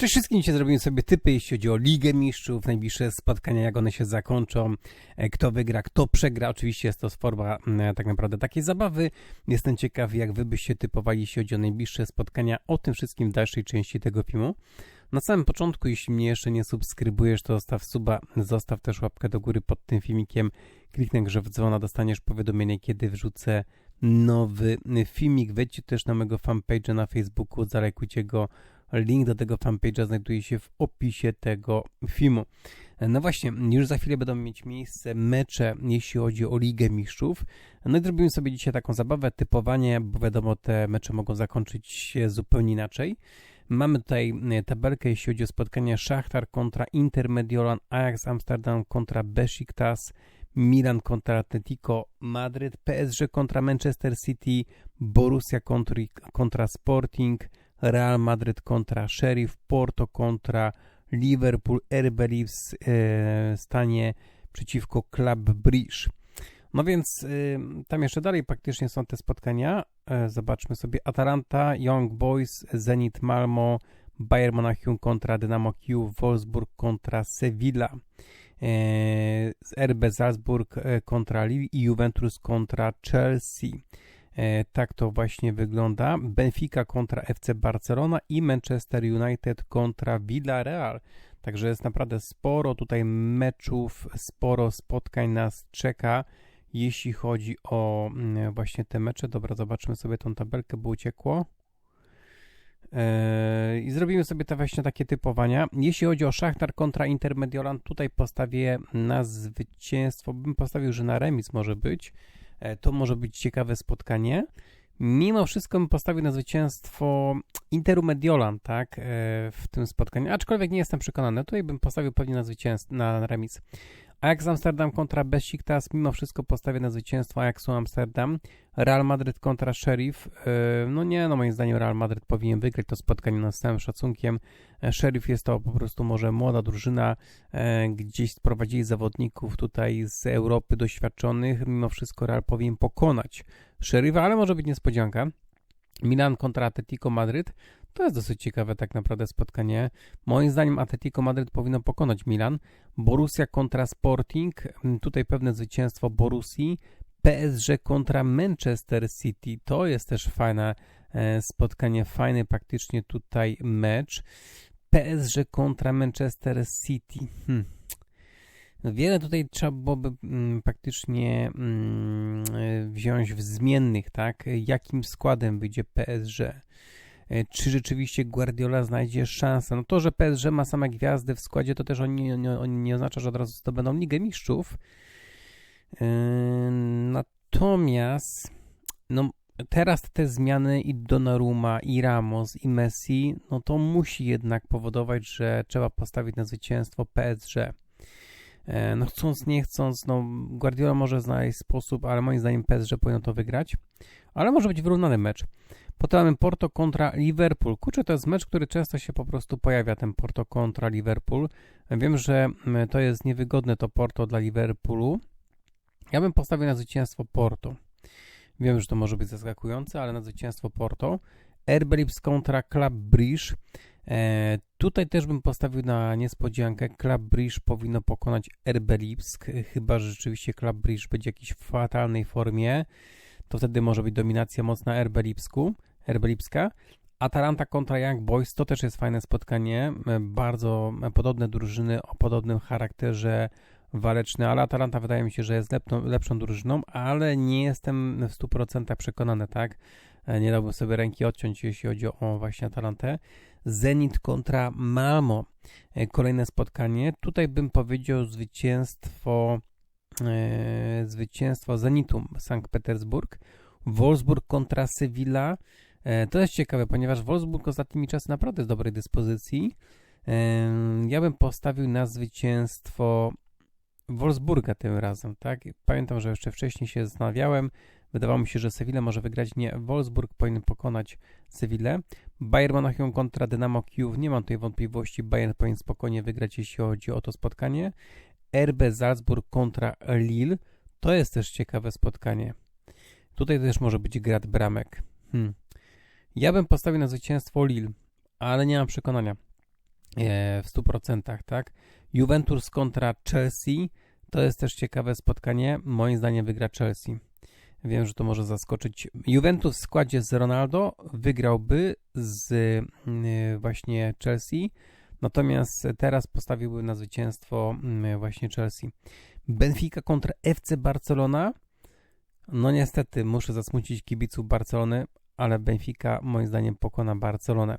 Cześć wszystkim, dzisiaj zrobimy sobie typy, jeśli chodzi o Ligę Mistrzów, najbliższe spotkania, jak one się zakończą, e, kto wygra, kto przegra. Oczywiście jest to forma e, tak naprawdę takiej zabawy. Jestem ciekaw, jak wy byście typowali, jeśli chodzi o najbliższe spotkania. O tym wszystkim w dalszej części tego filmu. Na samym początku, jeśli mnie jeszcze nie subskrybujesz, to zostaw suba, zostaw też łapkę do góry pod tym filmikiem. Kliknę grze w dzwona, dostaniesz powiadomienie, kiedy wrzucę nowy filmik. Wejdźcie też na mojego fanpage'a na Facebooku, zalajkujcie go Link do tego fanpage'a znajduje się w opisie tego filmu. No właśnie, już za chwilę będą mieć miejsce mecze, jeśli chodzi o Ligę Mistrzów. No i zrobimy sobie dzisiaj taką zabawę, typowanie, bo wiadomo, te mecze mogą zakończyć się zupełnie inaczej. Mamy tutaj e, tabelkę, jeśli chodzi o spotkania Szachtar kontra Inter Mediolan, Ajax Amsterdam kontra Besiktas, Milan kontra Atletico Madryt, PSG kontra Manchester City, Borussia kontra, kontra Sporting, Real Madrid kontra Sheriff, Porto kontra Liverpool, RB Leeds e, stanie przeciwko Club Bridge. No więc y, tam jeszcze dalej praktycznie są te spotkania. E, zobaczmy sobie Atalanta, Young Boys, Zenit Malmo, Bayern Monachium kontra Dynamo Kyiv, Wolfsburg kontra Sevilla, e, RB Salzburg kontra Lille i Juventus kontra Chelsea. E, tak to właśnie wygląda. Benfica kontra FC Barcelona i Manchester United kontra Villarreal. Także jest naprawdę sporo tutaj meczów, sporo spotkań nas czeka, jeśli chodzi o mm, właśnie te mecze. Dobra, zobaczmy sobie tą tabelkę, bo uciekło. E, I zrobimy sobie te właśnie takie typowania. Jeśli chodzi o Szachtar kontra Intermediolan, tutaj postawię na zwycięstwo. Bym postawił, że na remis może być. E, to może być ciekawe spotkanie. Mimo wszystko bym postawił na zwycięstwo Interu Mediolan, tak, e, w tym spotkaniu, aczkolwiek nie jestem przekonany. Tutaj bym postawił pewnie na zwycięstwo, na remis. Ajax Amsterdam kontra Besiktas, mimo wszystko postawię na zwycięstwo Ajaxu Amsterdam. Real Madrid kontra Sheriff, e, no nie, no moim zdaniem Real Madrid powinien wygrać to spotkanie no, z całym szacunkiem. E, Sheriff jest to po prostu może młoda drużyna, e, gdzieś sprowadzili zawodników tutaj z Europy doświadczonych, mimo wszystko Real powinien pokonać Sheriffa, ale może być niespodzianka. Milan kontra Atletico Madrid. To jest dosyć ciekawe tak naprawdę spotkanie. Moim zdaniem Atletico Madryt powinno pokonać Milan. Borussia kontra Sporting. Mm, tutaj pewne zwycięstwo Borussii. PSG kontra Manchester City. To jest też fajne e, spotkanie, fajny praktycznie tutaj mecz. PSG kontra Manchester City. Hmm. Wiele tutaj trzeba byłoby mm, praktycznie mm, e, wziąć w zmiennych, tak? Jakim składem wyjdzie PSG? E, czy rzeczywiście Guardiola znajdzie szansę. No to, że PSG ma same gwiazdy w składzie, to też on nie, nie, oznacza, że od razu zdobędą Ligę Mistrzów. Yy, natomiast no, teraz te zmiany i Donnarumma, i Ramos, i Messi, no to musi jednak powodować, że trzeba postawić na zwycięstwo PSG. E, no chcąc, nie chcąc, no Guardiola może znaleźć sposób, ale moim zdaniem PSG powinno to wygrać. Ale może być wyrównany mecz. Potem mamy Porto kontra Liverpool. Kurczę, to jest mecz, który często się po prostu pojawia, ten Porto kontra Liverpool. Wiem, że to jest niewygodne to Porto dla Liverpoolu. Ja bym postawił na zwycięstwo Porto. Wiem, że to może być zaskakujące, ale na zwycięstwo Porto. RB kontra Club Brugge. E, tutaj też bym postawił na niespodziankę. Club Brugge powinno pokonać RB Lipsk, chyba że rzeczywiście Club Brugge będzie w jakiejś fatalnej formie. To wtedy może być dominacja mocna RB Lipsku. RB. Atalanta kontra Young Boys to też jest fajne spotkanie. E, bardzo podobne drużyny o podobnym charakterze waleczny, ale Atalanta wydaje mi się, że jest lepszą, lepszą drużyną, ale nie jestem w 100% przekonany, tak? E, nie dałbym sobie ręki odciąć, jeśli chodzi o właśnie Atalantę. Zenit kontra Malmo. E, kolejne spotkanie. Tutaj bym powiedział zwycięstwo zwycięstwo Zenitu Sankt Petersburg. Wolfsburg kontra Sevilla. E, to jest ciekawe, ponieważ Wolfsburg ostatnimi czasy naprawdę jest dobrej dyspozycji. E, ja bym postawił na zwycięstwo Wolfsburga tym razem, tak? Pamiętam, że jeszcze wcześniej się zastanawiałem. Wydawało mi się, że Sevilla może wygrać. Nie, Wolfsburg powinien pokonać Sevillę. Bayern Monachium kontra Dynamo Kijów. Nie mam tutaj wątpliwości. Bayern powinien spokojnie wygrać, jeśli chodzi o to spotkanie. RB Salzburg kontra Lille. To jest też ciekawe spotkanie. Tutaj też może być grad bramek. Hmm. Ja bym postawił na zwycięstwo Lille, ale nie mam przekonania. e, w 100%, tak? Juventus kontra Chelsea to jest też ciekawe spotkanie. Moim zdaniem wygra Chelsea. Wiem, że to może zaskoczyć. Juventus w składzie z Ronaldo wygrałby z mm, właśnie Chelsea, natomiast teraz postawiłby na zwycięstwo mm, właśnie Chelsea. Benfica kontra FC Barcelona. No niestety muszę zasmucić kibiców Barcelony, ale Benfica moim zdaniem pokona Barcelonę.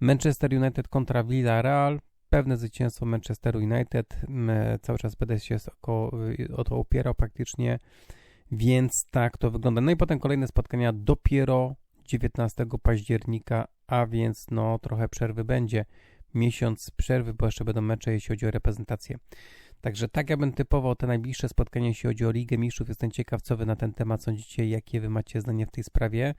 Manchester United kontra Villarreal. Pewne zwycięstwo Manchesteru United. Cały czas będę się o to opierał praktycznie. Więc tak to wygląda. No i potem kolejne spotkania dopiero 19 października, a więc no trochę przerwy będzie. Miesiąc przerwy, bo jeszcze będą mecze, jeśli chodzi o reprezentację. Także tak ja bym typował te najbliższe spotkania, jeśli chodzi o Ligę Mistrzów. Jestem ciekaw, co wy na ten temat sądzicie, jakie wy macie zdanie w tej sprawie,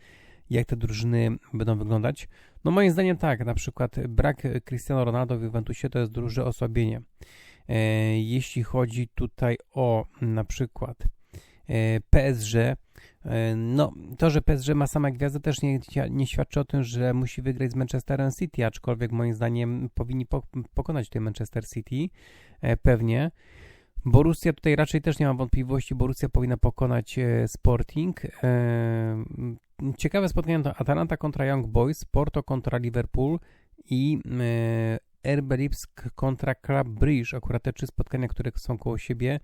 jak te drużyny będą wyglądać. No moim zdaniem tak, na przykład brak Cristiano Ronaldo w Juventusie to jest duże osłabienie. E, jeśli chodzi tutaj o na przykład E, PSG. E, no, to, że PSG ma sama gwiazdę też nie, nie świadczy o tym, że musi wygrać z Manchesterem City, aczkolwiek moim zdaniem powinni pokonać tutaj Manchester City, pewnie. Borussia tutaj raczej też nie mam wątpliwości, Borussia powinna pokonać Sporting. Ciekawe spotkanie to Atalanta kontra Young Boys, Porto kontra Liverpool i RB Lipsk kontra Club Brugge. Akurat te trzy spotkania, które są koło siebie,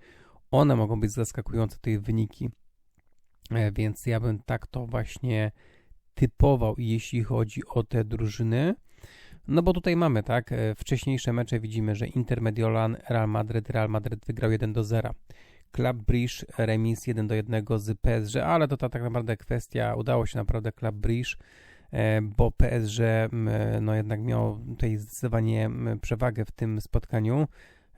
one mogą być zaskakujące, te wyniki. E, więc ja bym tak to właśnie typował, jeśli chodzi o te drużyny. No bo tutaj mamy, tak, e, wcześniejsze mecze widzimy, że Inter Mediolan, Real Madrid, Real Madrid wygrał 1 do 0. Club Brugge remis 1 do 1 z PSG, ale to ta tak naprawdę kwestia, udało się naprawdę Club Brugge, e, bo PSG no jednak miał tutaj zdecydowanie przewagę w tym spotkaniu.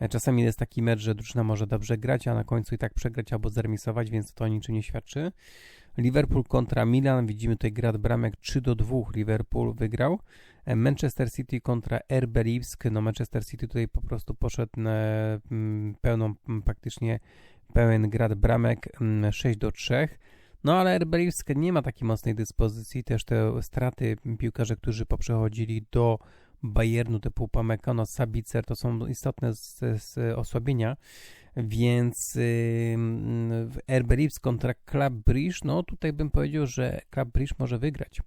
E, czasami jest taki mecz, że drużyna może dobrze grać, a na końcu i tak przegrać albo zremisować, więc to niczym nie świadczy. Liverpool kontra Milan, widzimy tutaj grad bramek 3 do 2, Liverpool wygrał. E, Manchester City kontra RB no Manchester City tutaj po prostu poszedł mm, pełną, mm, praktycznie pełen grad bramek 6 mm, do 3. No ale RB nie ma takiej mocnej dyspozycji, też te straty piłkarze, którzy poprzechodzili do Bayernu typu Pamecano, Sabicer to są istotne z, z osłabienia, więc yy, RB Leeds kontra Club Brugge, no tutaj bym powiedział, że Club Brugge może wygrać.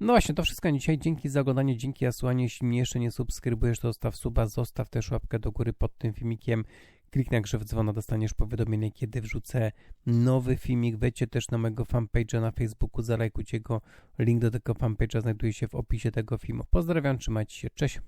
No właśnie, to wszystko na dzisiaj. Dzięki za oglądanie, dzięki za słuchanie. Jeśli mnie jeszcze nie subskrybujesz, to zostaw suba, zostaw też łapkę do góry pod tym filmikiem. Kliknij na grzew dzwona, dostaniesz powiadomienie, kiedy wrzucę nowy filmik. Wejdźcie też na mojego fanpage'a na Facebooku, zalajkujcie go. Link do tego fanpage'a znajduje się w opisie tego filmu. Pozdrawiam, trzymajcie się, cześć.